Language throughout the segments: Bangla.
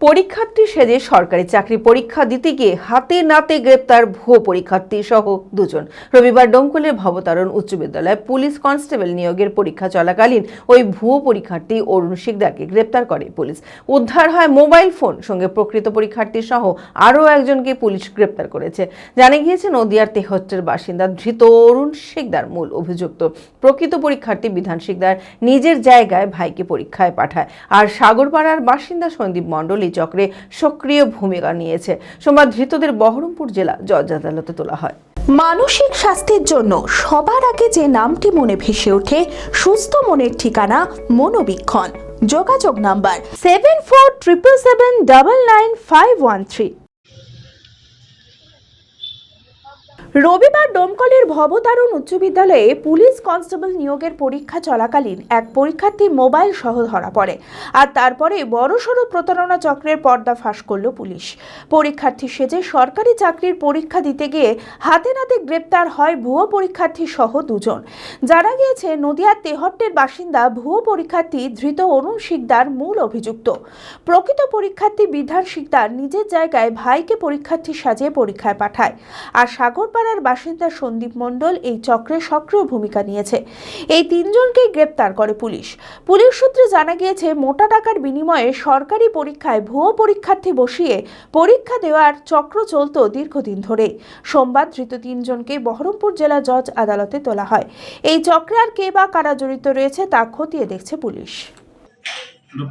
পরীক্ষার্থী সেজে সরকারি চাকরি পরীক্ষা দিতে গিয়ে হাতে নাতে গ্রেপ্তার ভুয়ো পরীক্ষার্থী সহ দুজন। রবিবার ডোমকলের ভবতারণ উচ্চ বিদ্যালয়ে পুলিশ কনস্টেবল নিয়োগের পরীক্ষা চলাকালীন ওই ভুয়ো পরীক্ষার্থী অরুণ শিকদারকে গ্রেপ্তার করে পুলিশ। উদ্ধার হয় মোবাইল ফোন, সঙ্গে প্রকৃত পরীক্ষার্থী সহ আরও একজনকে পুলিশ গ্রেপ্তার করেছে। জানা গিয়েছে, নদিয়ার তেহট্টের বাসিন্দা ধৃত অরুণ শিকদার মূল অভিযুক্ত। প্রকৃত পরীক্ষার্থী বিধান শিকদার নিজের জায়গায় ভাইকে পরীক্ষায় পাঠায়। আর সাগরপাড়ার বাসিন্দা সন্দীপ মণ্ডল এই চক্রে সক্রিয় ভূমিকা নিয়েছে। সোমবার ধৃতদের বহরমপুর জেলা জজ আদালতে তোলা হয়। মানসিক স্বাস্থ্যের জন্য সবার আগে যে নামটি মনে ভেসে ওঠে, সুস্থ মনের ঠিকানা মনোবীক্ষণ। যোগাযোগ number seven four triple seven double nine five one three রবিবার ডোমকলের ভবতারণ উচ্চ বিদ্যালয়ে পুলিশ কনস্টেবল নিয়োগের পরীক্ষা চলাকালীন এক পরীক্ষার্থী মোবাইল সহ ধরা পড়ে। আর তারপরে বড়সড় প্রতারণা চক্রের পর্দা ফাঁস করল পুলিশ। পরীক্ষার্থী সেজে সরকারি চাকরির পরীক্ষা দিতে গিয়ে হাতে নাতে গ্রেপ্তার হয় ভুয়ো পরীক্ষার্থী সহ দুজন। জানা গিয়েছে, নদিয়ার তেহট্টের বাসিন্দা ভুয়ো পরীক্ষার্থী ধৃত অরুণ শিকদার মূল অভিযুক্ত। প্রকৃত পরীক্ষার্থী বিধান শিকদার নিজের জায়গায় ভাইকে পরীক্ষার্থী সাজিয়ে পরীক্ষায় পাঠায়। আর সাগরপাড়ার বাসিন্দা সন্দীপ মণ্ডল এই চক্রে সক্রিয় ভূমিকা নিয়েছে। এই তিনজনকেই গ্রেপ্তার করে পুলিশ। পুলিশ সূত্রে জানা গিয়েছে, মোটা টাকার বিনিময়ে সরকারি পরীক্ষায় ভুয়ো পরীক্ষার্থী বসিয়ে পরীক্ষা দেওয়ার চক্র চলত দীর্ঘদিন ধরে সোমবার ধৃত তিনজনকে বহরমপুর জেলা জজ আদালতে তোলা হয়। এই চক্রে আর কে বা কারা জড়িত রয়েছে তা খতিয়ে দেখছে পুলিশ।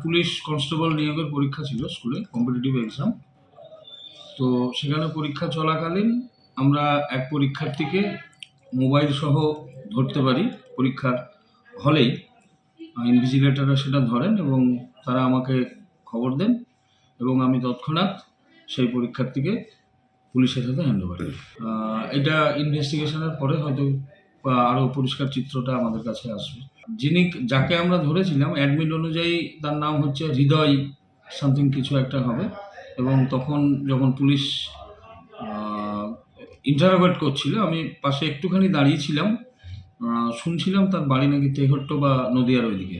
পুলিশ কনস্টেবল নিয়োগের পরীক্ষা ছিল স্কুলে, কম্পিটিটিভ এক্সাম। তো সেখানে পরীক্ষা চলাকালীন আমরা এক পরীক্ষার্থীকে মোবাইল সহ ধরতে পারি। পরীক্ষার হলেই ইনভিজিলেটাররা সেটা ধরেন এবং তারা আমাকে খবর দেন এবং আমি তৎক্ষণাৎ সেই পরীক্ষার্থীকে পুলিশের হাতে হ্যান্ড করি। এটা ইনভেস্টিগেশনের পরে হয়তো আরও পরিষ্কার চিত্রটা আমাদের কাছে আসবে। যিনি যাকে আমরা ধরেছিলাম অ্যাডমিট অনুযায়ী তার নাম হচ্ছে হৃদয় সামথিং কিছু একটা হবে এবং তখন যখন পুলিশ ইন্টারোগেট করছিল আমি পাশে একটুখানি দাঁড়িয়েছিলাম শুনছিলাম তার বাড়ি নাকি তেহট্ট বা নদিয়ার ওইদিকে।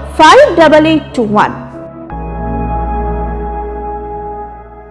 Five, double eight, two, one.